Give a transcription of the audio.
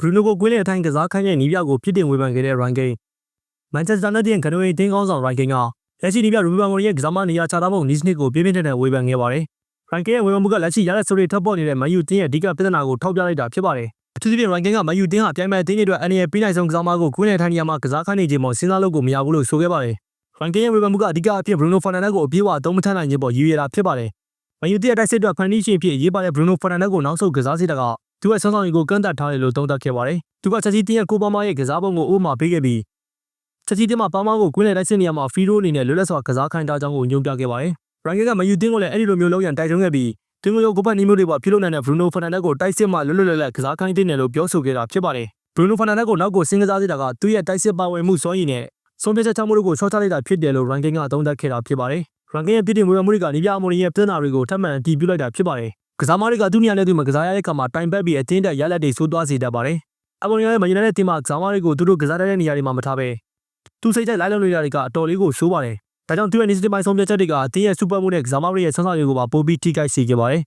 ဘရူနိုကိုကွင်းလယ်အထိုင်းကစားခိုင်းတဲ့နီးပြကိုပြစ်တင်ဝေဖန်ခဲ့တဲ့ Ryan Giggs မန်ချက်စတာယူနိုက်တက်ရဲ့ကနဝေးတင်းကောင်းဆောင် Ryan Giggs ကလက်ရှိနီးပြရူဘီမန်မိုရီရဲ့ကစားမနေရာချထားပုံနီးစနစ်ကိုပြင်းပြင်းထန်ထန်ဝေဖန်ခဲ့ပါတယ်။ Ryan Giggs ရဲ့ဝေဖန်မှုကလက်ရှိရတဲ့ဆိုတွေထပ်ပေါ်နေတဲ့မန်ယူတင်းရဲ့အဓိကပြဿနာကိုထောက်ပြလိုက်တာဖြစ်ပါတယ်။အထူးသဖြင့် Ryan Giggs ကမန်ယူတင်းဟာပြိုင်မဲ့အသင်းတွေအတွက်အနေနဲ့ပေးနိုင်ဆုံးကစားမကိုကွင်းလယ်ထိုင်းနေရာမှာကစားခိုင်းနေခြင်းပေါ်စဉ်းစားလို့ကိုမရဘူးလို့ဆိုခဲ့ပါတယ်။ Ryan Giggs ရဲ့ဝေဖန်မှုကအဓိကအဖြစ် Bruno Fernandes ကိုအပြေးအဝအသုံးမထမ်းနိုင်ခြင်းပေါ်ရည်ရွယ်တာဖြစ်ပါတယ်။မန်ယူတင်းရဲ့တိုက်စစ်အတွက်ဖန်တီးရှင်ဖြစ်ရေးပါတဲ့ Bruno Fernandes ကိုနောက်ဆုတ်ကစားစေတာက သူ့ရဲ့ဆောင်းဆောင်ရီကိုကန့်သတ်ထားတယ်လို့သုံးသပ်ခဲ့ပါတယ်။သူကချက်စီတင်းရဲ့ကိုပါမာရဲ့ကစားပုံကိုအိုးမှာပေးခဲ့ပြီးချက်စီတင်းမှာပါမာကိုကွင်းလယ်တိုက်စစ်နေရာမှာဖီရိုအနေနဲ့လွတ်လပ်စွာကစားခိုင်းထားကြောင်းကိုညွှန်ပြခဲ့ပါတယ်။ Ryan Giggs ကမန်ယူတင်းကိုလည်းအဲ့ဒီလိုမျိုးလုပ်ရန်တိုက်တွန်းခဲ့ပြီးတင်းကိုရောကိုပတ်နီးမျိုးတွေပေါ်ပြုလုပ်နိုင်တဲ့ Bruno Fernandes ကိုတိုက်စစ်မှလွတ်လွတ်လပ်လပ်ကစားခိုင်းတင်တယ်လို့ပြောဆိုခဲ့တာဖြစ်ပါတယ်။ Bruno Fernandes ကိုနောက်ကိုဆင်းကစားစေတာကသူ့ရဲ့တိုက်စစ်ပါဝင်မှုစွမ်းရည်နဲ့ဆုံးဖြတ်ချက်ချမှုတို့ကိုချောချလိုက်တာဖြစ်တယ်လို့ Ryan Giggs ကသုံးသပ်ခဲ့တာဖြစ်ပါတယ်။ Ryan Giggs ရဲ့ပြည်တင်ဝေဖန်မှုတွေကနီးပြအမိုရီရဲ့ပြဿနာတွေကိုထပ်မံအတည်ပြုလိုက်တာဖြစ်ပါတယ်။ ကစားမတွေကသူ့နေရာနဲ့သူမကစားရတဲ့အခါမှာတိုင်ပတ်ပြီးအတင်းတက်ရလက်တွေဆိုးသွားစေတတ်ပါတယ်။အမိုရီရဲ့မန်ယူနိုက်တက်တင်းမှာကစားမတွေကိုသူတို့ကစားတတ်တဲ့နေရာတွေမှာမထားဘဲသူစိတ်ကြိုက်လိုက်လုံနေတာတွေကအတော်လေးကိုဆိုးပါတယ်။ဒါကြောင့်သူ့ရဲ့နေစတင်ပိုင်းဆုံးဖြတ်ချက်တွေကအတင်းရဲ့စူပါမှုနဲ့ကစားမတွေရဲ့ဆွမ်းဆောင်ရည်ကိုပါပိုပြီးထိခိုက်စေခဲ့ပါတယ်။